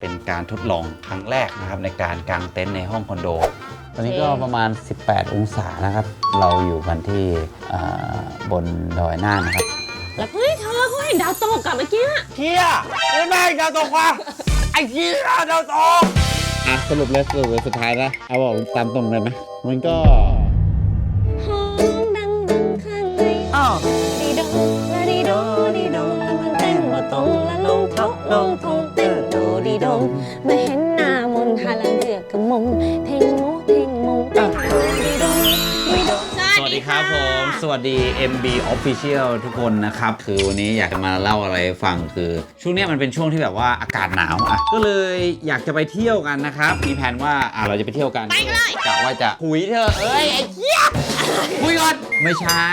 เป็นการทดลองครั้งแรกนะครับในการกางเต็นท์ในห้องคอนโด ตอนนี้ก็ประมาณ 18 องศานะครับ เราอยู่กันที่เอ่อบนดอยน่านนะครับ แล้วเฮ้ยเธอเขาเห็นดาวตกกับเมื่อกี้อะเฮียไม่แม่งดาวตกว่ะไอ้เฮียดาวตกอะสรุปเลยสรุปเลยสุดท้ายนะ เอาบอกตามตรงเลยไหมมันก็ ห้องดังดังข้างในอ้าวดีดงละดีโดดีดงแล้วมันเต้นบ่ตรงละลงทกลงทงเต้นโดดีด งมาเห็นหน้ามนต์หาลังเดือกกระมงเทงโมเทงมงเต้นโดดีดงดีดงสวัสดีครับผม สวัสดี MB Official ทุกคนนะครับ คือวันนี้อยากจะมาเล่าอะไรให้ฟังคือ ช่วงเนี้ยมันเป็นช่วงที่แบบว่าอากาศหนาวอะก็เลยอยากจะไปเที่ยวกันนะครับ มีแผนว่าอะเราจะไปเที่ยวกันไปกันเลยกะว่าจะหุยเธอเอ้ยไอ้เหี้ยคุยก่อนไม่ใช่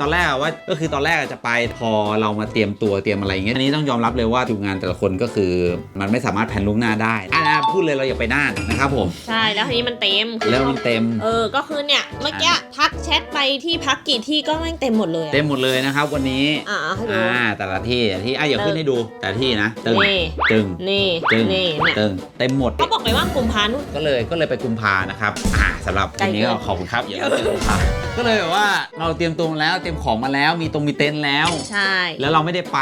ตอนแรกอะว่าก็คือตอนแรกอะจะไปพอเรามาเตรียมตัวเตรียมอะไรอย่างเงี้ยอันนี้ต้องยอมรับเลยว่าทีมงานแต่ละคนก็คือ มันไม่สามารถแผนล่วงหน้าได้อะพูดเลยเราอย่าไปน่านนะครับผม ใช่แล้วทีนี้มันเต็มแล้วมันเต็ม เออก็คือเนี่ยเมื่อกี้ทักแชทไปที่พักกี่ที่ก็แม่งเต็มหมดเลยอะเต็มหมดเลยนะครับวันนี้ อ่าให้ดู อ่าแต่ละที่แต่ละที่อะอย่าขึ้นให้ดูแต่ละที่นะตึงนี่ ตึงนี่ตึงนี่เนี่ยตึงเต็มหมด เขาบอกเลยว่ากุมภานุ่น ก็เลยก็เลยไปกุมภานะครับ อ่าสำหรับวันนี้ก็ใจเย็น ขอบคุณครับอย่าลืมกุมภาก็เลยแบบว่าเราเตรียมตัวมาแล้วเตรียมของมาแล้วมีตรงมีเต็นท์แล้ว ใช่ แล้วเราไม่ได้ไป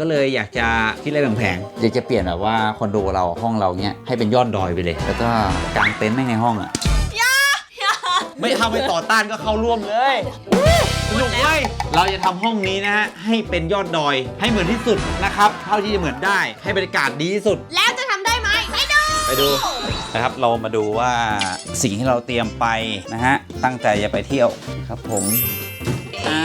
ก็เลยอยากจะคิดอะไรแผงๆอยากจะเปลี่ยนแบบว่าคอนโดเราห้องเราเนี้ยให้เป็นยอดดอยไปเลย แล้วก็กางเต็นท์แม่งในห้องอะ ไม่ทำไปต่อต้านก็เข้าร่วมเลยสนุกเว้ยเราจะทำห้องนี้นะฮะให้เป็นยอดดอยให้เหมือนที่สุดนะครับเท่าที่จะเหมือนได้ให้บรรยากาศดีที่สุด แล้วจะทำได้ไหมไม่ดู ไปดูนะครับเรามาดูว่าสิ่งที่เราเตรียมไปนะฮะตั้งใจจะไปเที่ยวครับผมอ่า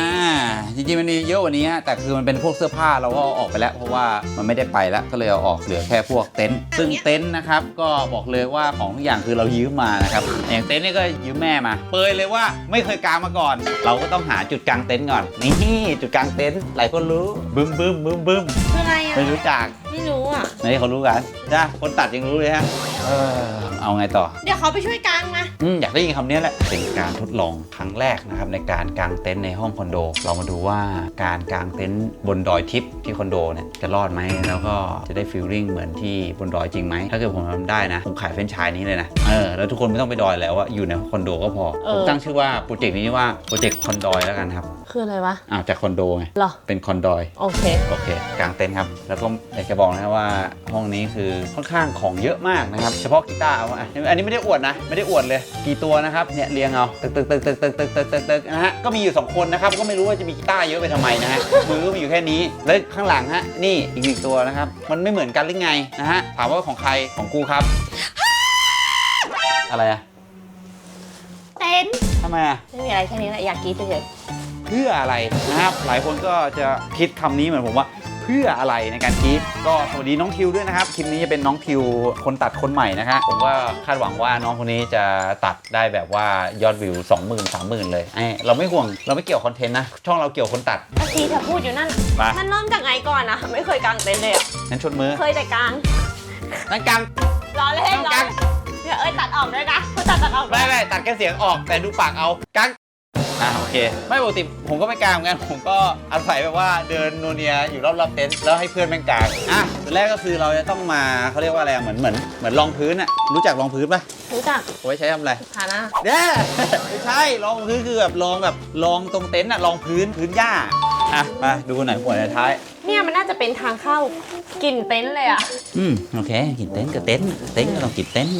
จริงๆมันมีเยอะกว่านี้ฮะแต่คือมันเป็นพวกเสื้อผ้าเราก็เอาออกไปแล้ว เพราะว่ามันไม่ได้ไปแล้วก็เลยเอาออกเหลือแค่พวกเต็นท์ซึ่งเต็นท์นะครับก็บอกเลยว่าของทุกอย่างคือเรายืมมานะครับอย่างเต็นท์นี่ก็ยืมแม่มาเปยเลยว่าไม่เคยกางมาก่อน เราก็ต้องหาจุดกางเต็นท์ก่อนนี่จุดกางเต็นท์หลายคนรู้บึ้มบึ้มบึ้มบึ้มคืออะไรอะไม่รู้จักไม่รู้อะไหนเขารู้กันจ้าคนตัดยังรู้เลยฮะเออเอาไงต่อ เดี๋ยวเขาไปช่วยกางนะอืมอยากได้ยินคำนี้แหละเป็นการทดลองครั้งแรกนะครับในการกางเต็นท์ในห้องคอนโดเรามาดูว่าการกางเต็นท์บนดอยทิพย์ที่คอนโดเนี่ยจะรอดไหมแล้วก็จะได้ฟีลลิ่งเหมือนที่บนดอยจริงไหมถ้าเกิดผมทำได้นะผมขายเฟรนไชส์นี้เลยนะเออแล้วทุกคนไม่ต้องไปดอยแล้วว่าอยู่ในคอนโดก็พอเออผมตั้งชื่อว่าโปรเจกต์นี้ว่าโปรเจกต์คอนดอยแล้วกันครับคืออะไรวะอ้าวจากคอนโดไงเหรอเป็นคอนดอยโอเคโอเคกางเต็นท์ครับแล้วก็อยากจะบอกนะครับว่าห้องนี้คือค่อนข้างของเยอะมากนะครับเฉพาะกีตาร์เอาอะอันนี้ไม่ได้อวดนะ ไม่ได้อวดเลย กี่ตัวนะครับเนี่ยเรียงเอาตึกตึกตึกตึกตึกตึกตึกตึกตึกนะฮะก็มีอยู่ 2 คนนะครับก็ไม่รู้ว่าจะมีกีตาร์เยอะไปทำไมนะฮะ มือก็มีอยู่แค่นี้ แล้วข้างหลังฮะ นี่อีกหนึ่งตัวนะครับ มันไม่เหมือนกันหรือไงนะฮะ ถามว่าของใคร ของกูครับ อะไรอะเต็นท์ทำไมอะไม่มีอะไรแค่นี้แหละอยากกรีดเฉยเพื่ออะไรนะครับ หลายคนก็จะคิดคำนี้เหมือนผมว่า เพื่ออะไรในการคิดก็สวัสดีน้องทิวด้วยนะครับคลิปนี้จะเป็นน้องทิวคนตัดคนใหม่นะฮะผมก็คาดหวังว่าน้องคนนี้จะตัดได้แบบว่ายอดวิว 20,000 30,000 เลยไอ้เราไม่ห่วงเราไม่เกี่ยวคอนเทนต์นะช่องเราเกี่ยวคนตัดๆอาทีเธอพูดอยู่นั่นไปมันเริ่มจากไงก่อนนะไม่เคยกางเต็นท์เลยอะงั้นชนมือเคยแต่กางนั่นกลาง รอเล่นรอกางเล่นเดี๋ยวเอ้ยตัดออกด้วยนะเขาตัดตัดออกด้ไม่วยไม่ตัดแค่เสียงออกแต่ดูปากเอากลาง อ่าโอเค ไม่ปกติผมก็ไม่กลางเหมือนกัน ผมก็อาศัยแบบว่าเดินโนเนียอยู่รอบๆเต็นท์แล้วให้เพื่อนแม่งกลางอะตอนแรกก็คือเราจะต้องมาเขาเรียกว่าอะไรอะเหมือนเหมือนเหมือนรองพื้นอะรู้จักรองพื้นปะรู้จักเอาไว้ใช้ทำอะไร ฐานะเด้ไม่ใช่รองพื้นคือแบบรองแบบรองตรงเต็นท์อะรองพื้นพื้นหญ้าอะมาดูหน่อยหัวในท้าย เนี่ยมันน่าจะเป็นทางเข้ากลิ่นเต็นท์เลยอะอืมโอเคกินเต็นท์กับเต็นท์เต็นท์ก็ต้องกินเต็นท์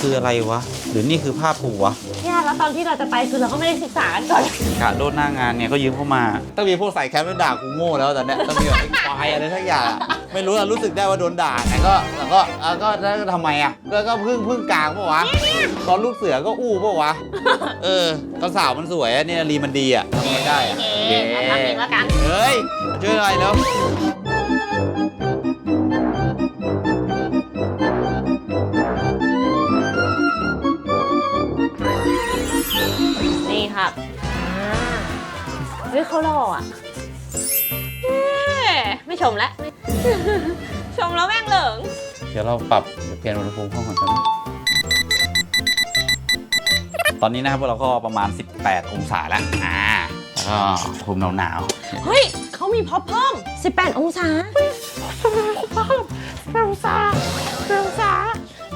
คืออะไรวะ หรือนี่คือผ้าปูวะเนี่ยแล้วตอนที่เราจะไปคือเราก็ไม่ได้ศึกษากันก่อนกะโดนหน้างานเนี่ยก็ยืมเข้ามา ต้องมีพวกใส่แคมป์แล้วด่ากูโง่แล้วตอนเนี้ยต้องมีแบบไอ้ควายอะไรทั้งอย่างอะไม่รู้อะรู้สึกได้ว่าโดนด่าแต่ก็แต่ก็เอ่อก็แล้วทำไมอะก็ก็พึ่งพึ่งกลางปะวะตอนลูกเสือก็อู้ปะวะเออตอนสาวมันสวยอะเนี่ยรีมันดีอะทำไงได้อะเย้เอาทำเองแล้วกัน เฮ้ย ช่วยหน่อยแล้วนี่ครับอ่าเฮ้ยเขาหล่ออะเย้ไม่ชมแล้ว ชมแล้วแม่งเหลิง เดี๋ยวเราปรับเปลี่ยนอุณหภูมิห้องก่อนครับตอนนี้นะครับพวกเราก็ประมาณ 18 องศาแล้ว อ่าแล้วก็ภูมิหนาวเฮ้ย เขามีพ็อปเพิ่ม 18 องศาๆองศาองศา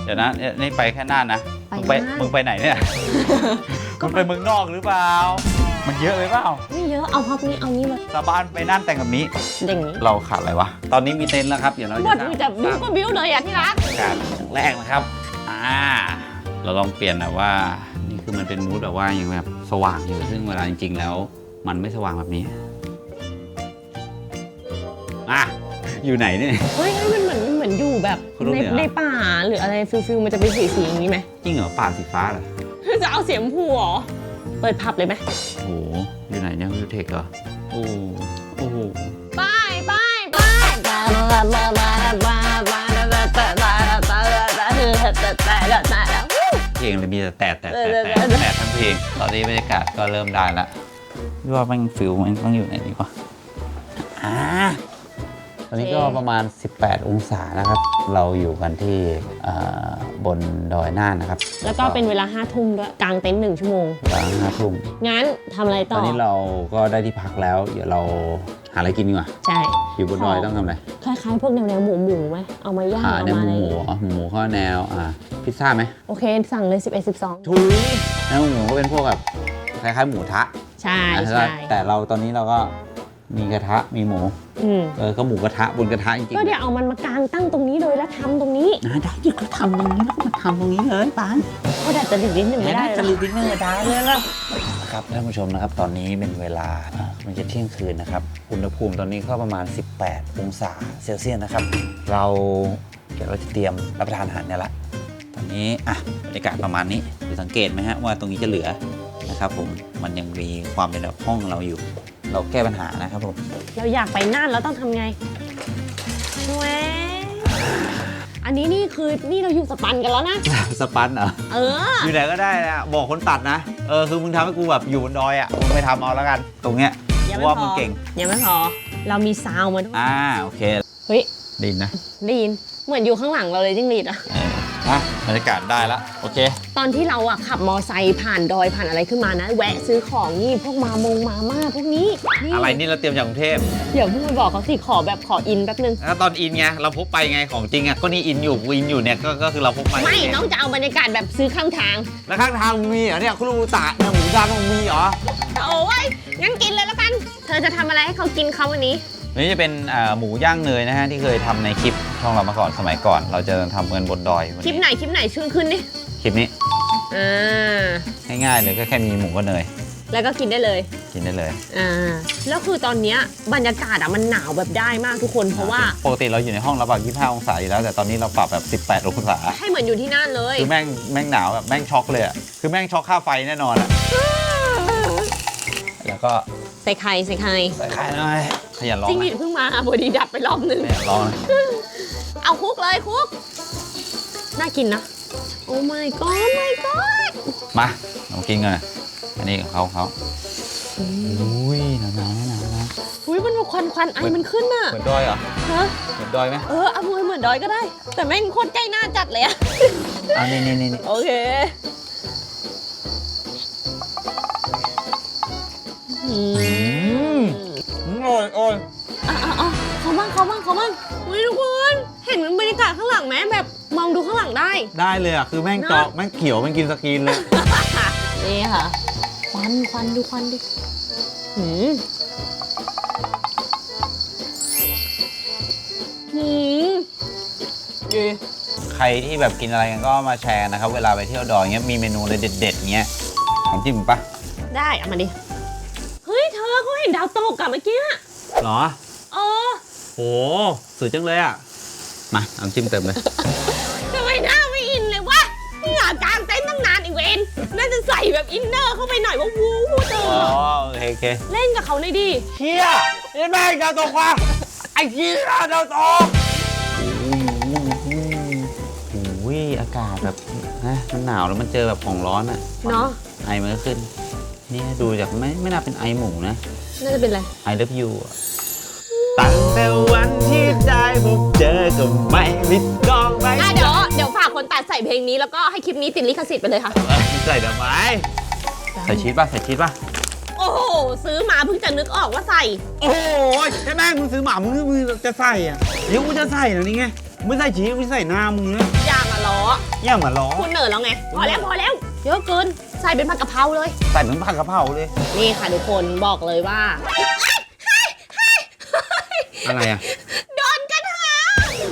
ดี๋ยวนะเนี่ยนี่ไปแค่น่านนะไปมึงไปน่าน มึงไปไหนเนี่ยก็มึงไปไปเมืองนอกหรือเปล่า มันเยอะไปเปล่าไม่เยอะเอาพับนี้เอานี้เลยสาบานไปน่านแต่งกับนี้ อย่างนี้เราขาดอะไรวะ ตอนนี้มีเต็นท์แล้วครับ เดี๋ยวเราบจะดมีแต่บิ้วก็บิ้วเลยอะที่รัก การแรกนะครับ อ่า เราลองเปลี่ยนแบบว่า นี่คือมันเป็นมูดแบบว่ายังแบบสว่างอยู่ ซึ่งเวลาจริง ๆ แล้ว มันไม่สว่างแบบนี้ อะอยู่ไหนเนี่ย เฮ้ยเฮ้ยมันเหมือนมันเหมือนอยู่แบบคุณรู้ในเนี่ยเหรอในป่าหรืออะไรฟิลฟิลมันจะเป็นสีสีอย่างนี้ไหม จริงเหรอป่าสีฟ้าเหรอจะเอาเสียงพูเหรอเปิดผับเลยไหมโอ้โหอยู่ไหนเนี่ยวิวเทคเหรอโอ้โหโอ้โหไปไปไปวู้เพลงเลยมีแต่แต่แต่เอแต่อแต่เออเออแต่ทั้งเพลงตอนนี้บรรยากาศก็เริ่มได้ละพี่ว่าแมันฟิลมันต้องอยู่ไหนดีวะอ่า ตอนนี้ก็ประมาณ 18 องศานะครับ เราอยู่กันที่เอ่อบนดอยน่านนะครับแล้วก็เป็นเวลาห้าทุ่มด้วยกลางเต็นท์หนึ่งชั่วโมงหลังห้าทุ่มงั้นทำอะไรตต่ออนนี้เราก็ได้ที่พักแล้ว เดี๋ยวเราหาอะไรกินดีกว่าใช่ อยู่บนดอยต้องทำอะไรคล้ายๆ พวกแนวแนวหมูหมูไหมเอามาย่างอ่าเอาในมาหอะไรมูหมูเหรอหมูข้อแนวอ่าพิซซ่าไหมโอเค สั่งเลย 11 12 ถุยในหมูก็เป็นพวกแบบคล้ายๆหมูทะใช่อะใช่แต่เราตอนนี้เราก็ มีกระทะมีหมู อืมเออก็หมูกระทะบนกระทะจริงๆก็เดี๋ยวเอามันมากางตั้งตรงนี้เลยแล้วทำตรงนี้นะได้ดิก็ทำตรงนี้แล้วก็มาทำตรงนี้เลยปานก็ดัดจริตนิดหนึ่งไม่ได้จะเหรรีอวิวเนอร์ได้เลยล่ะครับท่านผู้ชมนะครับตอนนี้เป็นเวลาอะมันจะเที่ยงคืนนะครับอุณหภูมิตอนนี้ก็ประมาณ 18 องศาเซลเซียสนะครับ เราเดี๋ยวเราจะเตรียมรับประทานอาหารเนี่ยละตอนนี้อะบรรยากาศประมาณนี้คือสังเกตไหมฮะว่าตรงนี้จะเหลือนะครับผมมันยังมีความเป็นแบบห้องเราอยู่ เราแก้ปัญหานะครับผมเราอยากไปน่านแล้วต้องทำไงแหวอันนี้นี่คือนี่เราอยู่สปันกันแล้วนะ สปันเหรอ เออ อยู่ไหนก็ได้นะ บอกคนตัดนะ เออ คือมึงทำให้กูแบบอยู่บนดอยอะ มึงไปทำเอาแล้วกัน ตรงเนี้ยยังกูไม่ว่าพมึองเก่ง ยังไม่พอ เรามีซาวมาด้วย อ่า โอเค เฮ้ยดินนะ ได้ยิน เหมือนอยู่ข้างหลังเราเลยจิ้งหรีดอะ เออ อะบรรยากาศได้ละโอเค ตอนที่เราอะขับมอไซค์ผ่านดอยผ่านอะไรขึ้นมานะ แวะซื้อของนี่พวกมามงมาม่าพวกนี้นี่อะไรนี่เราเตรียมจากกรุงเทพเดี๋ยวเพิ่งไปบอกเขาสิขอแบบขออินแป๊บนึง แล้วตอนอินไงเราพกไปไงของจริงอะก็นี่อินอยู่กูอินอยู่เนี่ยก็ก็คือเราพกมาไม่งน้องจะเอาบรรยากาศแบบซื้อข้างทางแล้วข้างทางมึงมีเหรอเนี่ยคุณรูตะเนี่ยหมูดำมึงมีเหรอโอ้ยงั้นกินเลยแล้วกัน เธอจะทำอะไรให้เขากินเขาวันนี้ นี่จะเป็นอ่าหมูย่างเนยนะฮะที่เคยทำในคลิปช่องเรามาก่อนสมัยก่อน เราจะทำเงินบนดอยวันคลิปนี้ไหนคลิปไหนชื่นขึ้นดิคลิปนี้อ่าง่ายๆเลยก็แค่มีหมูกับเนยแล้วก็กินได้เลย กินได้เลยอ่าแล้วคือตอนเนี้ยบรรยากาศอะมันหนาวแบบได้มากทุกคนเพราะว่าปกติเราอยู่ในห้องเราปรับ25 องศาอยู่แล้วแต่ตอนนี้เราปรับแบบ 18 องศาให้เหมือนอยู่ที่นั่นเลยคือแม่งแม่งหนาวแบบแม่งช็อกเลยอะคือแม่งช็อกค่าไฟแน่นอนอะแล้วก็ใส่ไข่ใส่ไข่ใส่ไข่หน่อย ขยันร้องจริงดินะเพิ่งมาบอดีดับไปรอบนึงขยันร้องนะเอาคุกเลยคุก น่ากินนะ โอ้ my god my god มาลองกินกันหน่อยอันนี้ของเขาเขาอุ้ยหนาวหนาวหนาวหนาวอุ้ยมันควันควันไอมันขึ้นน่ะเหมือนดอยเหรอฮะเหมือนดอยไหมเออเอามวยเหมือนดอยก็ได้ แต่แม่งโคตรใกล้หน้าจัดเลยอะอ่านี่นี่นี่นี่โอเคอืม โอ้ยโอ้ยอะอะอะเขาบ้างเขาบ้างเขาบ้างอุ้ยทุกคนเห็นบรรยากาศข้างหลังไหมแบบมองดูข้างหลังได้ ได้เลยอะ คือแม่งจอกแม่งเขียวแม่งกินสกรีนเลย นี่ค่ะควันควันดูควันดิหืมหืมดีใครที่แบบกินอะไรกันก็มาแชร์นะครับ เวลาไปเที่ยวดอยเงี้ยมีเมนูอะไรเด็ดๆเงี้ยของจิ้มปะได้เอามาดิ ดาวตกกับเมื่อกี้อะหรอ เออโหสวยจังเลยอะ มาน้ำจิ้มเต็มเลย ทำไมหน้าไม่อินเลยวะเหงื่อกลางเต้นท์ตั้งนานอีเวนน่าจะใส่แบบอินเนอร์เข้าไปหน่อยว่าวู้วู้เธออ๋อโอเคโอเคเล่นกับเขาหน่อยดิ เฮียนี่แม่งดาวตกว่ะไอ้เฮียดาวตกโอ้ยอากาศแบบนะมันหนาวแล้วมันเจอแบบของร้อนอะเนาะไอมันก็ขึ้น นี่ดูจากไม่ไม่น่าเป็นไอหมูนะ น่าจะเป็นอะไรไอเลิฟยูตั้งแต่วันที่ได้พบเจอก็ไม่มิดกองไม่อะเดี๋ยวเดี๋ยวฝากคนตัดใส่เพลงนี้แล้วก็ให้คลิปนี้ติดลิขสิทธิ์ไปเลยค่ะใส่ทำไมใส่ชีสป่ะใส่ชีสป่ะ โอ้โห ซื้อมาเพิ่งจะนึกออกว่าใส่ โอ้ยใช่ไหมมึงซื้อหมามึงมึงจะใส่อะเดี๋ยวกูจะใส่นะนี่ไงไม่ใส่ชีสไม่ใส่หน้ามึงนะยางอะล้อย่างเหมือนล้อ คุณเหนื่อยแล้วไง พอแล้วพอแล้ว เยอะเกินใส่เป็นผัดกะเพราเลย ใส่เหมือนผัดกะเพราเลย นี่ค่ะทุกคนบอกเลยว่า อะไรอะ โดนกันหา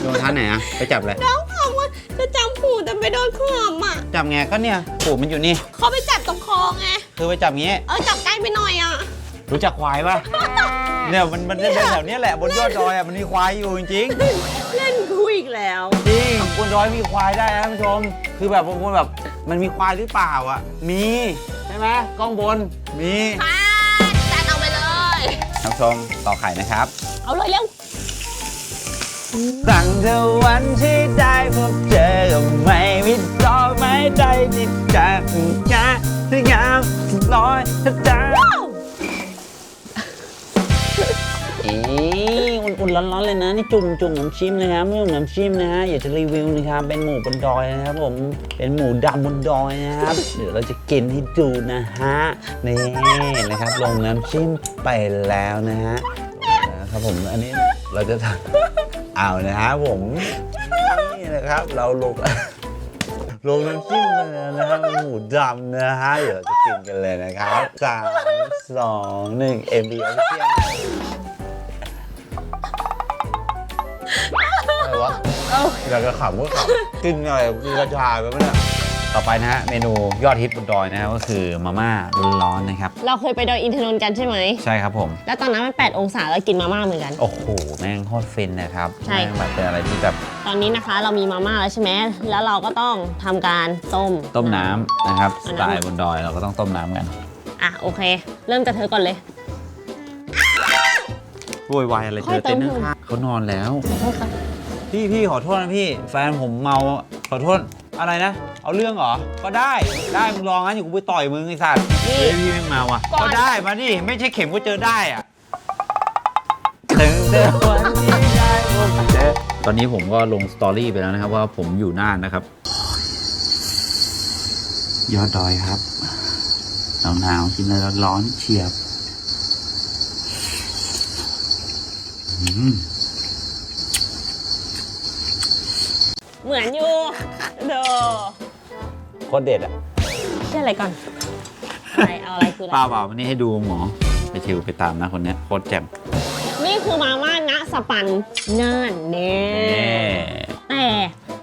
โดนท่านไหนอะ ไปจับเลยน้องเขาว่าจะจำหูแต่ไปโดนขอบอะจับไงก็เนี่ยปูมันอยู่นี่ เขาไปจับตรงคอไงคือไปจับงี้ เออจับใกล้ไปหน่อยอะ รู้จักควายป่ะเนี่ยมันมันเป็นแถวเนี้ยแหละบนยอดดอยอะมันมีควายอยู่จริงเล่นกูอีกแล้วๆจริงบนดอยมีควายได้นะท่านผู้ชม คือแบบบางคนแบบ มันมีควายหรือเปล่าอะ มีใช่ไหมกล้องบน มีค่ะจัดเอาไปเลยท่านผู้ชมต่อไข่นะครับ เอาเลยเร็วตั้งแต่วันที่ได้พบเจอก็ไม่มีดอกไม้ใจที่จะงาที่งามลอยถ้าจาเอ๊ อุ่นๆร้อนๆเลยนะนี่จุ่มจุ่มน้ำชิมนะครับไม่จุ่มน้ำชิมนะฮะอยากจะรีวิวนะครับเป็นหมูบนดอยนะครับผมเป็นหมูดำบนดอยนะครับ เดี๋ยวเราจะกินให้ดูนะฮะนี่นะครับลงน้ำชิมไปแล้วนะฮะนะครับผมอันนี้เราจะทำเอานะครับผมนี่นะครับเราลงลงน้ำจิ้มไปแล้วนะครับหมูดำนะฮะเดี๋ยวเราจะกินกันเลยนะครับสามสองหนึ่งเอ็มบีออเชีย อาอยากจะขำก็ขำกินอะไรกินกระชายไปไหมเนี่ยต่อไปนะฮะเมนูยอดฮิตบนดอยนะครับก็คือมาม่าร้อนๆนะครับ เราเคยไปดอยอินทนนท์กันใช่ไหม ใช่ครับผม แล้วตอนนั้นมัน 8 องศาแล้วกินมาม่าเหมือนกัน โอ้โห แม่งโคตรฟินนะครับใช่ แม่งแบบเป็นอะไรที่แบบตอนนี้นะคะเรามีมาม่าแล้วใช่ไหมแล้วเราก็ต้องทำการต้ม ต้มน้ำนะครับสเอาน้ำไตล์บนดอยเราก็ต้องต้มน้ำกันอะโอเค เริ่มจากเธอก่อนเลย โวยวายอะไรค่เธอยอเต้นเติมข้างๆเขานอนแล้ว ขอโทษค่ะ พี่พี่ขอโทษนะพี่ แฟนผมเมาขอโทษอะไรนะ เอาเรื่องเหรอ ก็ได้ได้มึงลองงั้นอยู่กูไปต่อยมึงไอ้สัตว์นี่ เฮ้ยพี่ไม่เมาอะก่อน ก็ได้มาดิไม่ใช่เข็มก็เจอได้อะถึงเจอวันที่ได้พบเจอตอนนี้ผมก็ลงสตอรี่ไปแล้วนะครับว่าผมอยู่น่านนะครับ ยอดดอยครับหนาวหนาวๆกินอะไรร้อนๆเฉียบอืม เหมือนอยู่เดอโคตรเด็ดอะเชื่ออะไรก่อนอะไรเอาอะไรคืออะไร เปล่าเปล่าวันนี้ให้ดูหมอ ไปทิวไปตามนะคนเนี้ยโคตรแจ่มนี่คือมาม่าณสปันน่านเน่เน่แต่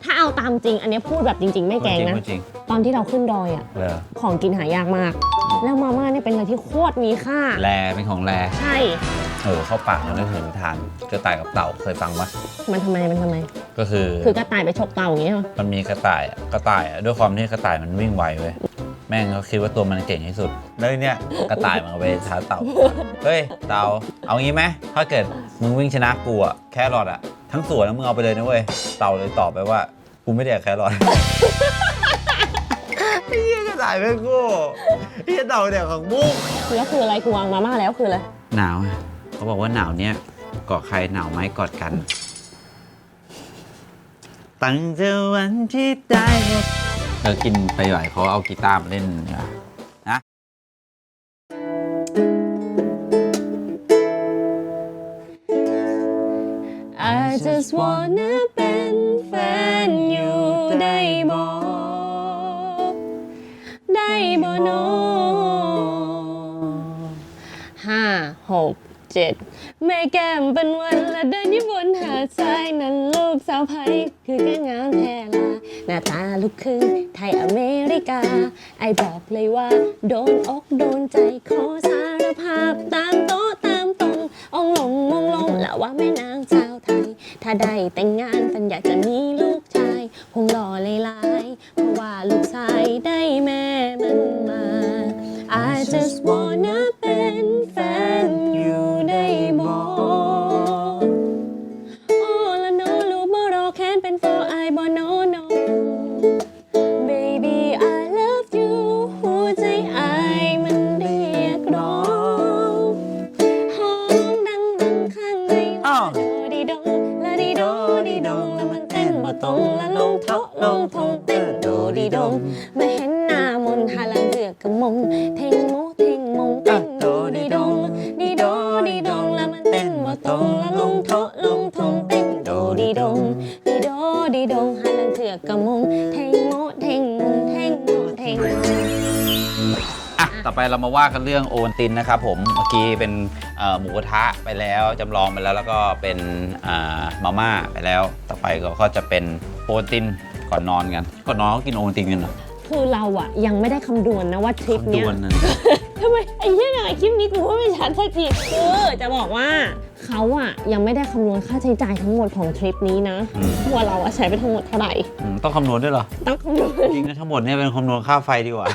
ถ้าเอาตามจริง อันนี้พูดแบบจริง ๆ ไม่แกล้งนะ พูดจริงตอนที่เราขึ้นดอยอะพูดจริงเลยของกินหายากมาก แล้วมาม่าเนี่ยเป็นอะไรที่โคตรมีค่าแรเป็นของแรใช่ เออเข้าปากแล้วนึกถึงทานกระต่ายกับเต่าเคยฟังปะมันทำไม มันทำไม ก็คือ คือกระต่ายไปฉกเต่าอย่างเงี้ยเหรอมันมีกระต่ายอะกระต่ายอะด้วยความที่กระต่ายมันวิ่งไวเว้ยแม่งเขาคิดว่าตัวมันเก่งที่สุดแล้วทีเนี่ยกระต่ายมันเอาไปท้าเต่าเฮ้ยเต่าเอางี้ไหมถ้าเกิดมึงวิ่งชนะกูอะแครอทอะทั้งสวนนะมึงเอาไปเลยนะเว้ยเต่าเลยตอบไปว่ากูไม่ได้อยากแครอทายไม่งโกูไอ้เหี้ยเต่าเนี่ยของบุ้งแล้วคืออะไรกูวางมาม่าแล้วคืออะไรหนาวอะเขาบอกว่าหนาวเนี่ยกอดใครหนาวไหมกอดกัน ตั้งแต่วันที่ได้พบเออกินไปหน่อยเขาเอากีตาร์มาเล่นเนี่ยนะ I just wanna เหกเจ็ดแม่แก้มเป็นวันและเดินอยู่บนหาดทรายนั่นลูกสาวไผ่คือแกงามแท้ลาหน้าตาลูกครึ่งไทยอเมริกา ไอบอกเลยว่า โดนอกโดนใจขอสารภาพตามโต๊ะตามตรงองลงมงลงและว่าแม่นางเจ้าไทย ถ้าได้แต่งงานฝันอยากจะมีลูกชายคงหล่อเลยลายเพราะว่าลูกชายได้แม่มันมา I just wanna เป็ เรามาว่ากันเรื่องโอวัลตินนะครับผมเมื่อกี้เป็นเอ่อหมูกระทะไปแล้วจำลองไปแล้วแล้วก็เป็นอ่ามาม่าไปแล้ว ต่อไปก็ก็จะเป็นโอวัลตินก่อนนอนกันก่อนนอนก็กินโอวัลตินกันเหรอคือเราอะยังไม่ได้คำนวณนะว่าทริปเนี้ยคำนวณนะทำไมไอ้เหี้ยอย่างคลิปนี้กูว่าไม่ชัดสักทีคือจะบอกว่าเขาอะยังไม่ได้คำนวณค่าใช้จ่ายทั้งหมดของทริปนี้นะอืมว่าเราอะใช้ไปทั้งหมดเท่าไหร่อืมต้องคำนวณด้วยเหรอต้องคำนวณจริงนะทั้งหมดเนี่ยเป็นคำนวณค่าไฟดีกว่า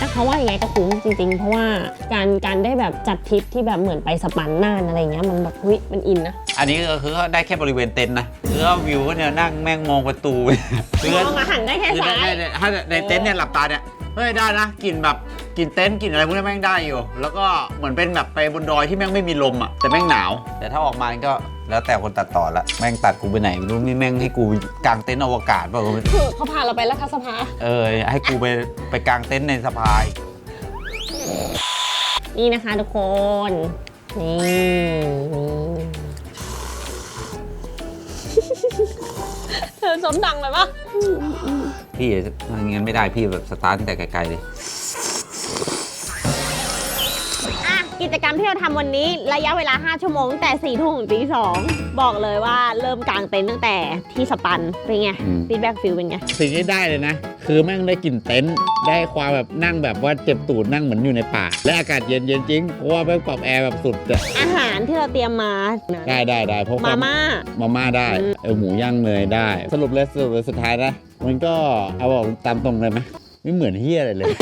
แต่เขาว่ายังไงก็คุ้มจริง ๆ เพราะว่าการการได้แบบจัดทริปที่แบบเหมือนไปสปันน่านอะไรเงี้ยมันแบบเฮ้ยมันอินนะ อันนี้ก็คือได้แค่บริเวณเต็นท์นะคือว่าวิวก็เนี่ยนั่งแม่งมองประตูคือมองมาหันได้แค่คือซ้าได้ยได้ถ้าในเต็นท์เนี่ยหลับตาเนี่ย เฮ้ยได้นะกลิ่นแบบกลิ่นเต็นท์กลิ่นอะไรพวกนี้แม่งได้อยู่ แล้วก็เหมือนเป็นแบบไปบนดอยที่แม่งไม่มีลมอะแต่แม่งหนาว แต่ถ้าออกมาก็แล้วแต่คนตัดต่อละแม่งตัดกูไปไหนไม่รู้นี่แม่งให้กูกางเต็นท์อวกาศเปล่าก็ไม่รู้คือเขาพาเราไปรัฐสภา เออให้กูไปไปกางเต็นท์ในสภาอีกนี่นะคะทุกคน นี่เธอสมดังเลยปะ พี่งั้นไม่ได้พี่แบบสตาร์ทตั้งแต่ไกลๆเลย อะกิจกรรมที่เราทำวันนี้ระยะเวลา 5 ชั่วโมงตั้งแต่4ทุ่มถึงตี2บอกเลยว่าเริ่มกางเต็นท์ตั้งแต่ที่สปันเป็นไงอืม ฟีดแบ็กฟิลเป็นไง สิ่งที่ได้เลยนะ คือแม่งได้กลิ่นเต็นท์ได้ความแบบนั่งแบบว่าเจ็บตูดนั่งเหมือนอยู่ในป่า และอากาศเย็นเย็นจริงเพราะว่าแม่งปรับแอร์แบบสุดอะอาหารที่เราเตรียมมาได้ได้ได้เพราะคมาวามม่า มาม่าได้อืมเออหมูย่างเนยได้ สรุปเลยสรุปเลยสุดท้ายนะ มันก็เอาบอกตามตรงเลยไหมไม่เหมือนเฮียอะไรเลย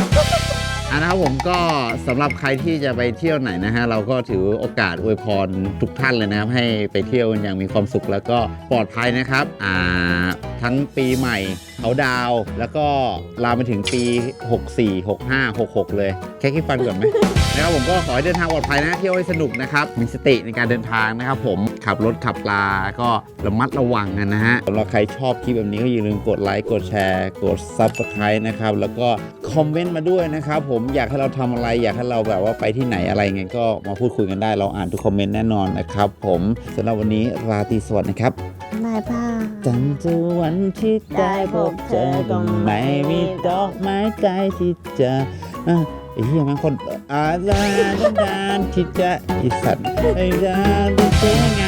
อันนะครับผมก็สำหรับใครที่จะไปเที่ยวไหนนะฮะเราก็ถือโอกาสอวยพรทุกท่านเลยนะครับ ให้ไปเที่ยวกันอย่างมีความสุขแล้วก็ปลอดภัยนะครับ อ่าทั้งปีใหม่เขาดาว แล้วก็ลามไปถึงปี 64 65 66 เลย แค่คิดฟันก่อนไหม นะครับผมก็ขอให้เดินทางปลอดภัยนะเที่ยวให้สนุกนะครับ มีสติในการเดินทางนะครับผมขับรถขับลาก็ระมัดระวังกันนะฮะสำหรับใครชอบคลิปแบบนี้ก็อย่าลืมกดไลค์กดแชร์กด Subscribe นะครับแล้วก็คอมเมนต์มาด้วยนะครับผมอยากให้เราทำอะไรอยากให้เราแบบว่าไปที่ไหนอะไรเงี้ยก็มาพูดคุยกันได้เราอ่านทุกคอมเมนต์แน่นอนนะครับผมสำหรับวันนี้ราตรีสวัสดิ์นะครับบายบายจันทร์วันที่ได้พบเจอก็ไม่มีดอกไม้ใจที่จะอะไอ้เหี้ยมันคนอาลาดานที่จะอีสัตว์ไอ้ดานที่สวยงาม